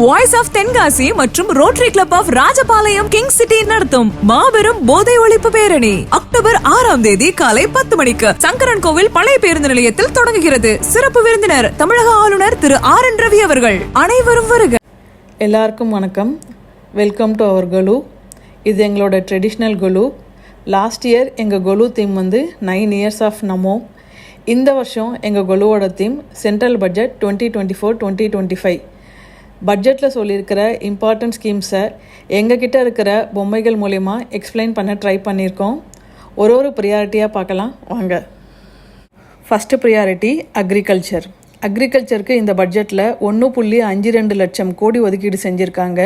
Voice of Tenkasi மற்றும் rotary club of Rajapalayam king city நடத்தும் மாபெரும் போதை ஒழிப்பு பேரணி. அக்டோபர் ஆறாம் தேதி காலை பத்து மணிக்கு சங்கரன் கோவில் பழைய பேருந்து நிலையத்தில் தொடங்குகிறது. சிறப்பு விருந்தினர் தமிழக ஆளுநர் திரு ஆர் என் ரவி அவர்கள். அனைவரும் வருக. எல்லாருக்கும் வணக்கம். வெல்கம் டு அவர் கொலு இது எங்களோட ட்ரெடிஷ்னல் கொலு லாஸ்ட் இயர் எங்கள் கொலு தீம் வந்து நைன் இயர்ஸ் ஆஃப் நமோ இந்த வருஷம் எங்கள் கொலுவோட theme central budget twenty twenty four twenty twenty five பட்ஜெட்டில் சொல்லியிருக்கிற இம்பார்ட்டன்ட் ஸ்கீம்ஸை எங்ககிட்ட இருக்கிற பொம்மைகள் மூலிமா எக்ஸ்பிளைன் பண்ண ட்ரை பண்ணியிருக்கோம். ஒரு ஒரு ப்ரியாரிட்டியாக பார்க்கலாம். வாங்க. ஃபஸ்ட்டு ப்ரியாரிட்டி அக்ரிகல்ச்சர் அக்ரிகல்ச்சருக்கு இந்த பட்ஜெட்டில் ஒன்று புள்ளி அஞ்சு ரெண்டு லட்சம் கோடி ஒதுக்கீடு செஞ்சுருக்காங்க.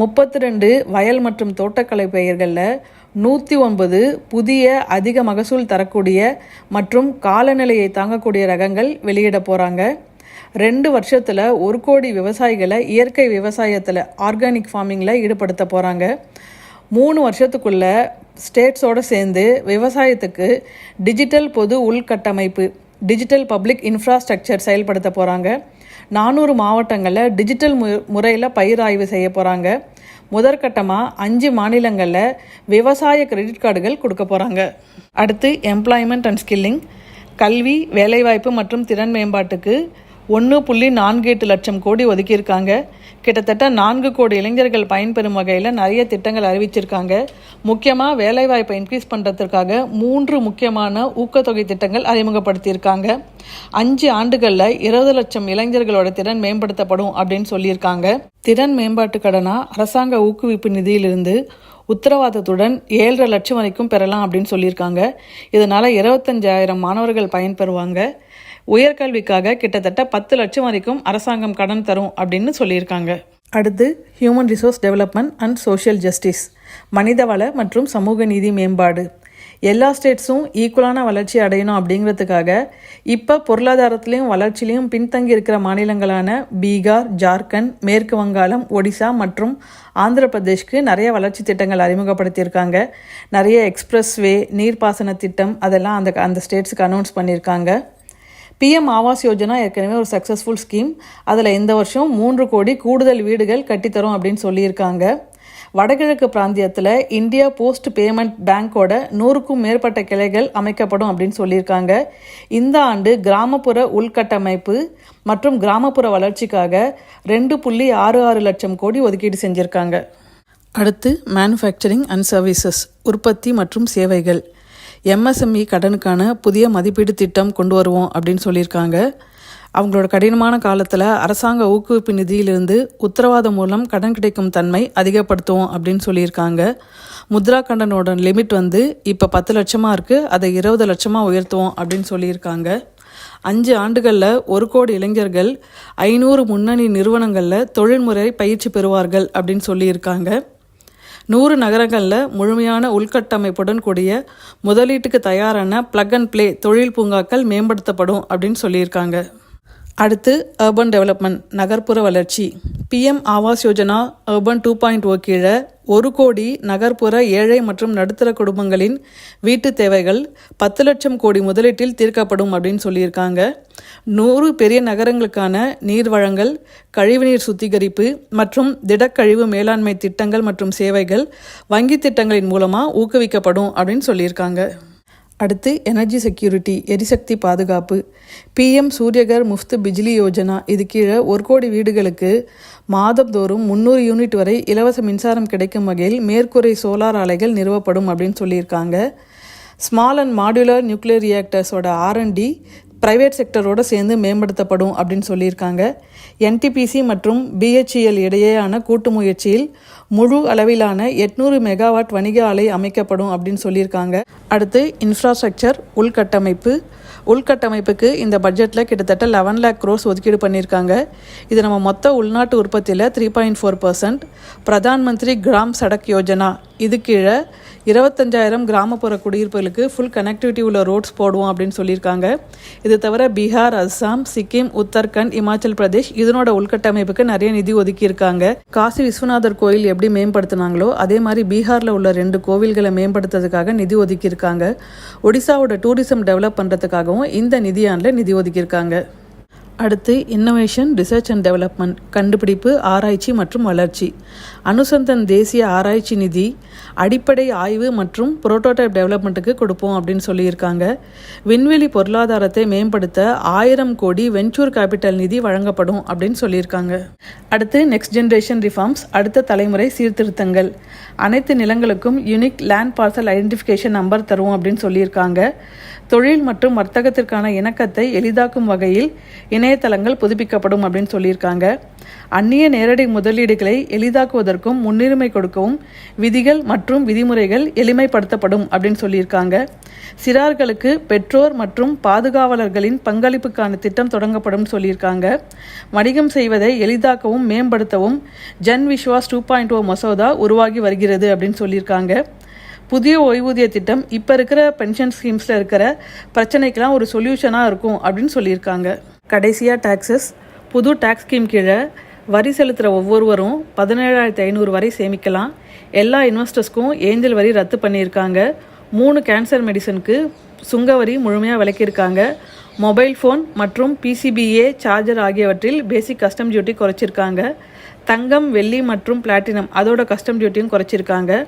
முப்பத்தி ரெண்டு வயல் மற்றும் தோட்டக்கலை பெயர்களில் நூற்றி ஒன்பது புதிய அதிக மகசூல் தரக்கூடிய மற்றும் காலநிலையை தாங்கக்கூடிய ரகங்கள் வெளியிட போகிறாங்க ரெண்டு வருஷத்தில் ஒரு கோடி விவசாயிகளை இயற்கை விவசாயத்தில் ஆர்கானிக் ஃபார்மிங்கில் ஈடுபடுத்த போகிறாங்க மூணு வருஷத்துக்குள்ள ஸ்டேட்ஸோடு சேர்ந்து விவசாயத்துக்கு டிஜிட்டல் பொது உள்கட்டமைப்பு டிஜிட்டல் பப்ளிக் இன்ஃப்ராஸ்ட்ரக்சர் செயல்படுத்த போகிறாங்க நானூறு மாவட்டங்களில் டிஜிட்டல் மு முறையில் பயிராய்வு செய்ய போகிறாங்க முதற்கட்டமாக அஞ்சு மாநிலங்களில் விவசாய கிரெடிட் கார்டுகள் கொடுக்க போகிறாங்க அடுத்து எம்ப்ளாய்மெண்ட் அண்ட் ஸ்கில்லிங் கல்வி வேலைவாய்ப்பு மற்றும் திறன் மேம்பாட்டுக்கு ஒன்று புள்ளி நான்கு எட்டு லட்சம் கோடி ஒதுக்கியிருக்காங்க. கிட்டத்தட்ட நான்கு கோடி இளைஞர்கள் பயன்பெறும் வகையில் நிறைய திட்டங்கள் அறிவிச்சிருக்காங்க. முக்கியமாக வேலைவாய்ப்பை இன்க்ரீஸ் பண்ணுறதுக்காக மூன்று முக்கியமான ஊக்கத்தொகை திட்டங்கள் அறிமுகப்படுத்தியிருக்காங்க. அஞ்சு ஆண்டுகளில் இருபது லட்சம் இளைஞர்களோட திறன் மேம்படுத்தப்படும் அப்படின்னு சொல்லியிருக்காங்க. திறன் மேம்பாட்டு கடனாக அரசாங்க ஊக்குவிப்பு நிதியிலிருந்து உத்தரவாதத்துடன் ஏழரை லட்சம் வரைக்கும் பெறலாம் அப்படின்னு சொல்லியிருக்காங்க. இதனால் இருபத்தஞ்சாயிரம் மாணவர்கள் பயன்பெறுவாங்க. உயர்கல்விக்காக கிட்டத்தட்ட பத்து லட்சம் வரைக்கும் அரசாங்கம் கடன் தரும் அப்படின்னு சொல்லியிருக்காங்க. அடுத்து human resource development and social justice மனிதவள மற்றும் சமூக நீதி மேம்பாடு. எல்லா ஸ்டேட்ஸும் ஈக்குவலான வளர்ச்சி அடையணும் அப்படிங்கிறதுக்காக இப்போ பொருளாதாரத்திலையும் வளர்ச்சியிலையும் பின்தங்கி இருக்கிற மாநிலங்களான பீகார் ஜார்க்கண்ட் மேற்கு வங்காளம் ஒடிசா மற்றும் ஆந்திர பிரதேஷ்க்கு நிறைய வளர்ச்சி திட்டங்கள் அறிமுகப்படுத்தியிருக்காங்க. நிறைய எக்ஸ்பிரஸ் வே நீர்ப்பாசன திட்டம் அதெல்லாம் அந்த அந்த ஸ்டேட்ஸுக்கு அனௌன்ஸ் பண்ணியிருக்காங்க. பிஎம் ஆவாஸ் யோஜனா ஏற்கனவே ஒரு சக்ஸஸ்ஃபுல் ஸ்கீம் அதில் இந்த வருஷம் மூன்று கோடி கூடுதல் வீடுகள் கட்டித்தரும் அப்படின்னு சொல்லியிருக்காங்க. வடகிழக்கு பிராந்தியத்தில் இந்தியா போஸ்ட் பேமெண்ட் பேங்க்கோட நூறுக்கும் மேற்பட்ட கிளைகள் அமைக்கப்படும் அப்படின்னு சொல்லியிருக்காங்க. இந்த ஆண்டு கிராமப்புற உள்கட்டமைப்பு மற்றும் கிராமப்புற வளர்ச்சிக்காக ரெண்டு புள்ளி ஆறு ஆறு லட்சம் கோடி ஒதுக்கீடு செஞ்சுருக்காங்க. அடுத்து மேனுஃபேக்சரிங் அண்ட் சர்வீசஸ் உற்பத்தி மற்றும் சேவைகள். எம்எஸ்எம்இ கடனுக்கான புதிய மதிப்பீடு திட்டம் கொண்டு வருவோம் அப்படின்னு சொல்லியிருக்காங்க. அவங்களோட கடினமான காலத்தில் அரசாங்க ஊக்குவிப்பு நிதியிலிருந்து உத்தரவாதம் மூலம் கடன் கிடைக்கும் தன்மை அதிகப்படுத்துவோம் அப்படின்னு சொல்லியிருக்காங்க. முத்ரா கடனோட லிமிட் வந்து இப்போ பத்து லட்சமாக இருக்குது அதை இருபது லட்சமாக உயர்த்துவோம் அப்படின்னு சொல்லியிருக்காங்க. அஞ்சு ஆண்டுகளில் ஒரு கோடி இளைஞர்கள் ஐநூறு முன்னணி நிறுவனங்களில் தொழில்முறை பயிற்சி பெறுவார்கள் அப்படின்னு சொல்லியிருக்காங்க. நூறு நகரங்களில் முழுமையான உள்கட்டமைப்புடன் கூடிய முதலீட்டுக்கு தயாரான பிளக் அண்ட் பிளே தொழில் பூங்காக்கள் மேம்படுத்தப்படும் அப்படின்னு சொல்லியிருக்காங்க. அடுத்து அர்பன் டெவலப்மெண்ட் நகர்ப்புற வளர்ச்சி. PM Awas Yojana urban two point O கீழே ஒரு கோடி நகர்ப்புற ஏழை மற்றும் நடுத்தர குடும்பங்களின் வீட்டு தேவைகள் பத்து லட்சம் கோடி முதலீட்டில் தீர்க்கப்படும் அப்படின்னு சொல்லியிருக்காங்க. நூறு பெரிய நகரங்களுக்கான நீர் வழங்கல் கழிவுநீர் சுத்திகரிப்பு மற்றும் திடக்கழிவு மேலாண்மை திட்டங்கள் மற்றும் சேவைகள் வங்கி திட்டங்களின் மூலமாக ஊக்குவிக்கப்படும் அப்படின்னு சொல்லியிருக்காங்க. அடுத்து எனர்ஜி செக்யூரிட்டி எரிசக்தி பாதுகாப்பு. பிஎம் சூரியகர் முஃப்து பிஜ்லி யோஜனா இது கீழே ஒரு கோடி வீடுகளுக்கு மாதந்தோறும் முந்நூறு யூனிட் வரை இலவச மின்சாரம் கிடைக்கும் வகையில் மேற்கூரை சோலார் ஆலைகள் நிறுவப்படும் அப்படின்னு சொல்லியிருக்காங்க. ஸ்மால் அண்ட் மாடுலர் நியூக்ளியர் ரியாக்டர்ஸோட ஆர்என்டி ப்ரைவேட் செக்டரோடு சேர்ந்து மேம்படுத்தப்படும் அப்படின்னு சொல்லியிருக்காங்க. என்டிபிசி மற்றும் பிஹெச்இஎல் இடையேயான கூட்டு முயற்சியில் முழு அளவிலான எட்நூறு மெகாவாட் வணிக ஆலை அமைக்கப்படும் அப்படின்னு சொல்லியிருக்காங்க. அடுத்து இன்ஃப்ராஸ்ட்ரக்சர் உள்கட்டமைப்பு. உள்கட்டமைப்புக்கு இந்த பட்ஜெட்டில் கிட்டத்தட்ட லெவன் லேக் க்ரோஸ் ஒதுக்கீடு பண்ணியிருக்காங்க. இது நம்ம மொத்த உள்நாட்டு உற்பத்தியில் three point four percent Pradhan Mantri Gram Sadak Yojana. இது கீழே இருபத்தஞ்சாயிரம் கிராமப்புற குடியிருப்புகளுக்கு ஃபுல் கனெக்டிவிட்டி உள்ள ரோட்ஸ் போடுவோம் அப்படின்னு சொல்லியிருக்காங்க. இது தவிர பீகார் அஸ்ஸாம் சிக்கிம் உத்தரகண்ட் இமாச்சல் பிரதேஷ் இதனோட உள்கட்டமைப்புக்கு நிறைய நிதி ஒதுக்கியிருக்காங்க. காசி விஸ்வநாதர் கோயில் எப்படி மேம்படுத்தினாங்களோ அதே மாதிரி பீகாரில் உள்ள ரெண்டு கோவில்களை மேம்படுத்துறதுக்காக நிதி ஒதுக்கியிருக்காங்க. ஒடிசாவோட டூரிசம் டெவலப் பண்ணுறதுக்காகவும் இந்த நிதியாண்டில் நிதி ஒதுக்கியிருக்காங்க. அடுத்து இன்னோவேஷன் ரிசர்ச் அண்ட் டெவலப்மெண்ட் கண்டுபிடிப்பு ஆராய்ச்சி மற்றும் வளர்ச்சி. அனுசந்தன் தேசிய ஆராய்ச்சி நிதி அடிப்படை ஆய்வு மற்றும் புரோட்டோடைப் டெவலப்மெண்ட்டுக்கு கொடுப்போம் அப்படின்னு சொல்லியிருக்காங்க. விண்வெளி பொருளாதாரத்தை மேம்படுத்த ஆயிரம் கோடி வெஞ்சூர் கேபிட்டல் நிதி வழங்கப்படும் அப்படின்னு சொல்லியிருக்காங்க. அடுத்து நெக்ஸ்ட் ஜென்ரேஷன் ரிஃபார்ம்ஸ் அடுத்த தலைமுறை சீர்திருத்தங்கள். அனைத்து நிலங்களுக்கும் unique land parcel identification number தருவோம் அப்படின்னு சொல்லியிருக்காங்க. தொழில் மற்றும் வர்த்தகத்திற்கான இணக்கத்தை எளிதாக்கும் வகையில் இணையதளங்கள் புதுப்பிக்கப்படும் அப்படின்னு சொல்லியிருக்காங்க. அந்நிய நேரடி முதலீடுகளை எளிதாக்குவதற்கும் முன்னுரிமை கொடுக்கவும் விதிகள் மற்றும் விதிமுறைகள் எளிமைப்படுத்தப்படும் அப்படின்னு சொல்லியிருக்காங்க. சிறார்களுக்கு பெற்றோர் மற்றும் பாதுகாவலர்களின் பங்களிப்புக்கான திட்டம் தொடங்கப்படும் சொல்லியிருக்காங்க. வணிகம் செய்வதை எளிதாக்கவும் மேம்படுத்தவும் Jan Vishwas two point O மசோதா உருவாகி வருகிறது அப்படின்னு சொல்லியிருக்காங்க. புதிய ஓய்வூதிய திட்டம் இப்போ இருக்கிற பென்ஷன் ஸ்கீம்ஸில் இருக்கிற பிரச்சனைக்கெல்லாம் ஒரு சொல்யூஷனாக இருக்கும் அப்படின்னு சொல்லியிருக்காங்க. கடைசியாக டாக்ஸஸ் புது டாக்ஸ் ஸ்கீம் கீழே வரி செலுத்துகிற ஒவ்வொருவரும் பதினேழாயிரத்தி ஐநூறு வரை சேமிக்கலாம். எல்லா இன்வெஸ்டர்ஸ்க்கும் ஏஞ்சல் வரி ரத்து பண்ணியிருக்காங்க. மூணு கேன்சர் மெடிசனுக்கு சுங்க வரி முழுமையாக விலக்கியிருக்காங்க. மொபைல் ஃபோன் மற்றும் பிசிபிஏ சார்ஜர் ஆகியவற்றில் பேசிக் கஸ்டம் டியூட்டி குறைச்சிருக்காங்க. தங்கம் வெள்ளி மற்றும் பிளாட்டினம் அதோட கஸ்டம் டியூட்டியும் குறைச்சிருக்காங்க.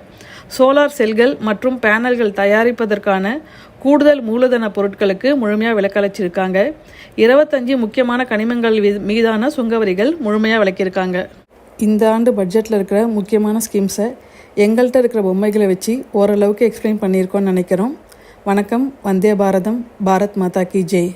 சோலார் செல்கள் மற்றும் பேனல்கள் தயாரிப்பதற்கான கூடுதல் மூலதன பொருட்களுக்கு முழுமையாக விலக்களிச்சிருக்காங்க. இருபத்தஞ்சு முக்கியமான கனிமங்கள் வி- மீதான சுங்கவரிகள் முழுமையாக விளக்கியிருக்காங்க இந்த ஆண்டு பட்ஜெட்டில் இருக்கிற முக்கியமான ஸ்கீம்ஸை எங்கள்கிட்ட இருக்கிற பொம்மைகளை வச்சு ஓரளவுக்கு எக்ஸ்பிளைன் பண்ணியிருக்கோன்னு நினைக்கிறோம். வணக்கம் வந்தே பாரதம் பாரத் மாதா கி ஜெய்.